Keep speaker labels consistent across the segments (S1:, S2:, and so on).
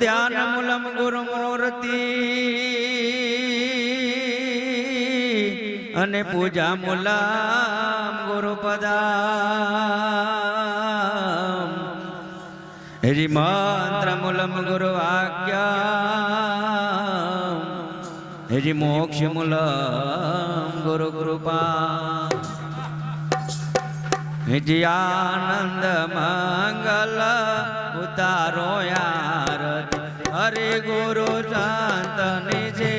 S1: ધ્યાનમૂલમ ગુરુ મૂર્તિ અને પૂજા મૂલમ ગુરુ પદા હરી મંત્ર મૂલમ ગુરુ આજ્ઞા હરી મોક્ષ મૂલમ ગુરુ કૃપા હજી આનંદ મંગલ ઉતારો યા મારે ગુરુ સંતની
S2: છે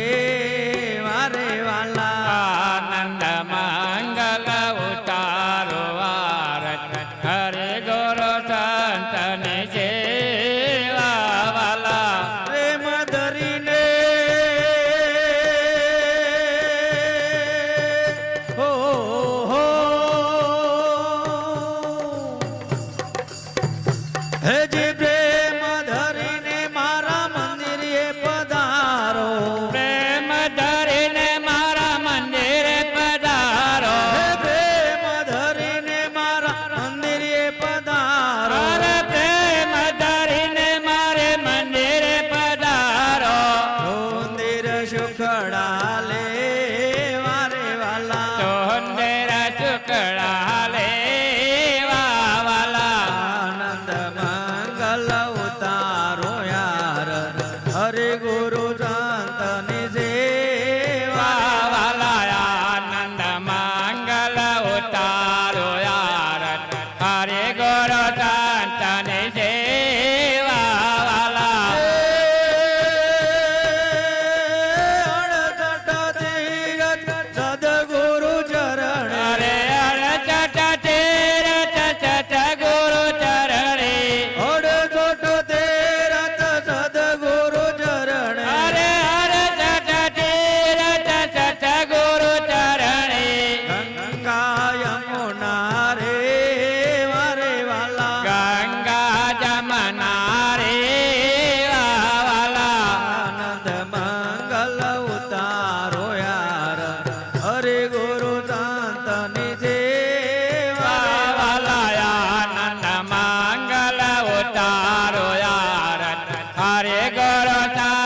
S2: હરે
S1: કરતા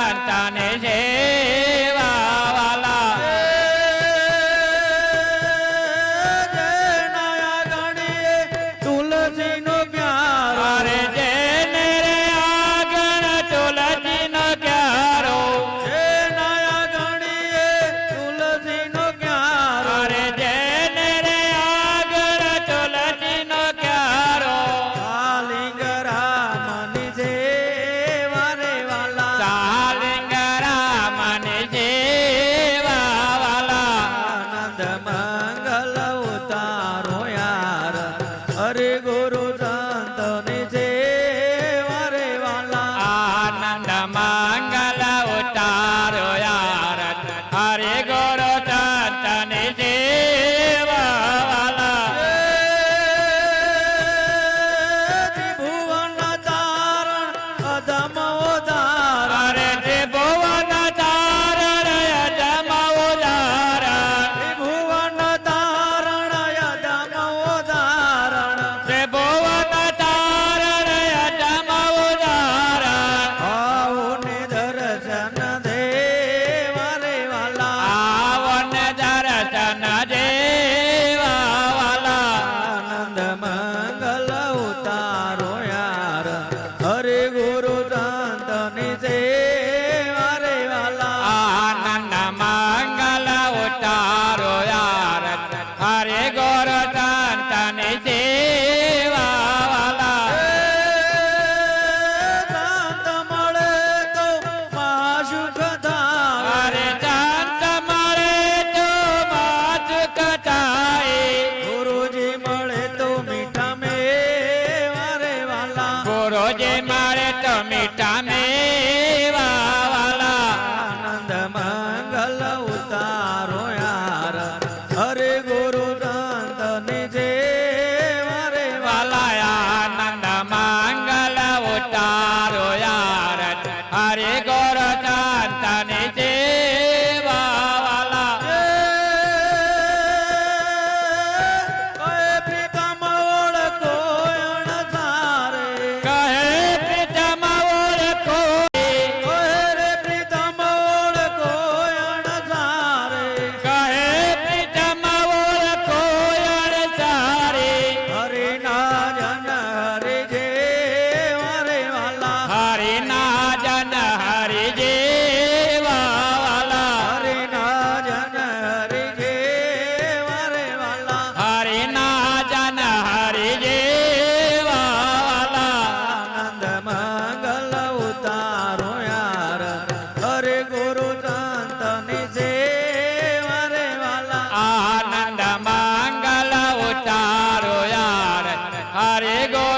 S1: હરે ગુરુ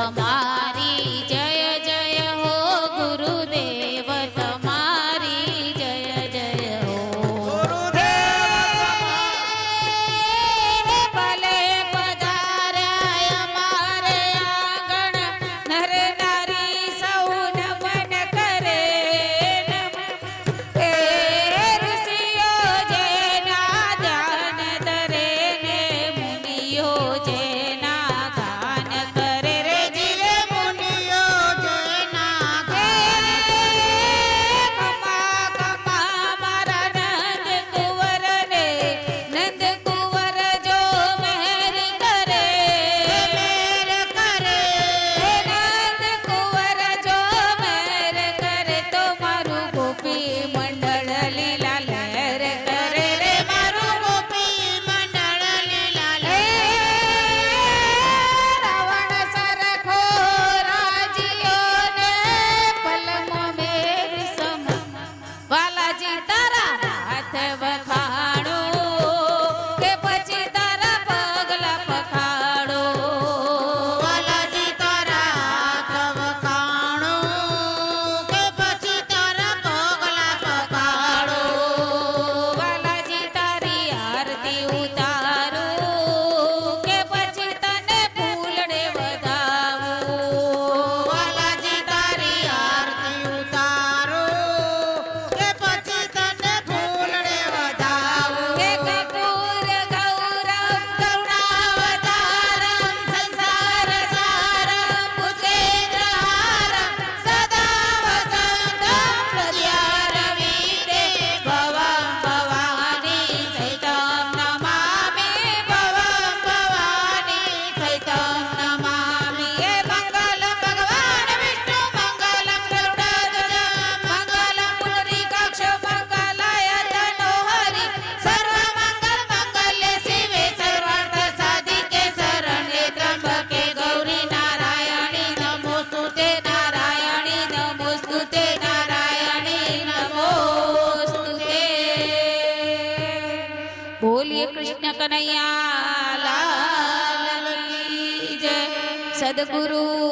S3: Rama. કનૈયા લાલ સદગુરુ